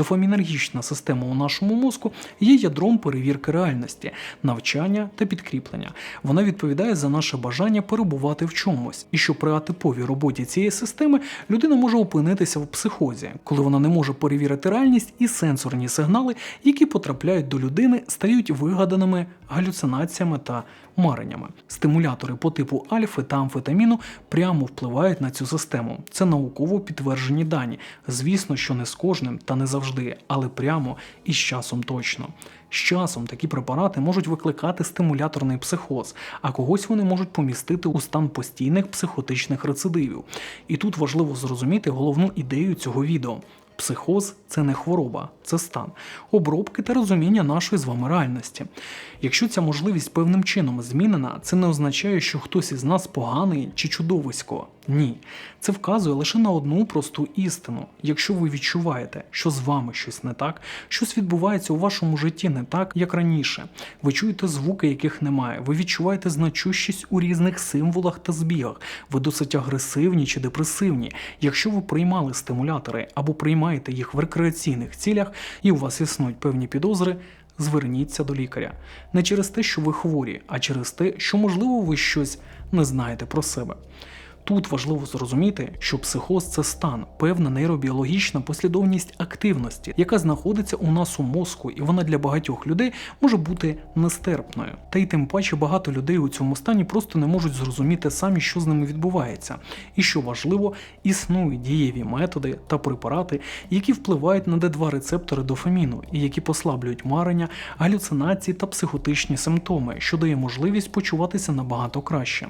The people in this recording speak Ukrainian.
Дофамінергічна система у нашому мозку є ядром перевірки реальності, навчання та підкріплення. Вона відповідає за наше бажання перебувати в чомусь, і що при атиповій роботі цієї системи людина може опинитися в психозі, коли вона не може перевірити реальність і сенсорні сигнали, які потрапляють до людини, стають вигаданими галюцинаціями та мареннями. Стимулятори по типу альфи та амфетаміну прямо впливають на цю систему. Це науково підтверджені дані. Звісно, що не з кожним та не завжди, але прямо і з часом точно. З часом такі препарати можуть викликати стимуляторний психоз, а когось вони можуть помістити у стан постійних психотичних рецидивів. І тут важливо зрозуміти головну ідею цього відео. Психоз це не хвороба, це стан обробки та розуміння нашої з вами реальності. Якщо ця можливість певним чином змінена, це не означає, що хтось із нас поганий чи чудовисько. Ні, це вказує лише на одну просту істину. Якщо ви відчуваєте, що з вами щось не так, щось відбувається у вашому житті не так, як раніше. Ви чуєте звуки, яких немає. Ви відчуваєте значущість у різних символах та збігах. Ви досить агресивні чи депресивні. Якщо ви приймали стимулятори або приймаєте їх в рекреаційних цілях, і у вас існують певні підозри. Зверніться до лікаря не через те, що ви хворі, а через те, що можливо ви щось не знаєте про себе. Тут важливо зрозуміти, що психоз це стан, певна нейробіологічна послідовність активності, яка знаходиться у нас у мозку, і вона для багатьох людей може бути нестерпною. Та й тим паче багато людей у цьому стані просто не можуть зрозуміти самі, що з ними відбувається. І що важливо, існують дієві методи та препарати, які впливають на Д2 рецептори дофаміну і які послаблюють марення, галюцинації та психотичні симптоми, що дає можливість почуватися набагато краще.